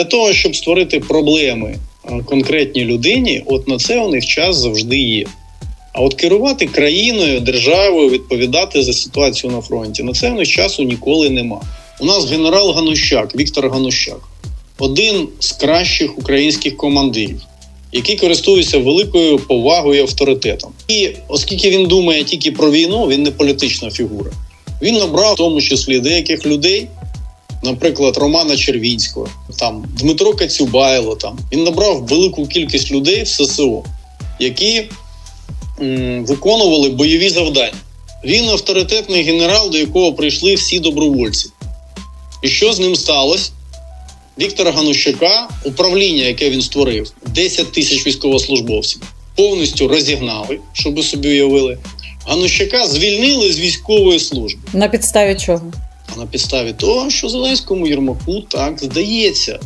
Для того, щоб створити проблеми е, конкретній людині, от на це у них час завжди є. А от керувати країною, державою, відповідати за ситуацію на фронті, на це у них часу ніколи нема. У нас генерал Ганущак, Віктор Ганущак, один з кращих українських командирів, який користується великою повагою і авторитетом. І оскільки він думає тільки про війну, він не політична фігура. Він набрав в тому числі деяких людей, наприклад, Романа Червінського, там Дмитро Кацюбайло. Там він набрав велику кількість людей в ССО, які м, виконували бойові завдання. Він авторитетний генерал, до якого прийшли всі добровольці. І що з ним сталося? Віктора Ганущака, управління, яке він створив, 10 тисяч військовослужбовців, повністю розігнали, щоб собі уявили. Ганущака звільнили з військової служби. На підставі чого? На підставі того, що Зеленському Єрмаку так здається.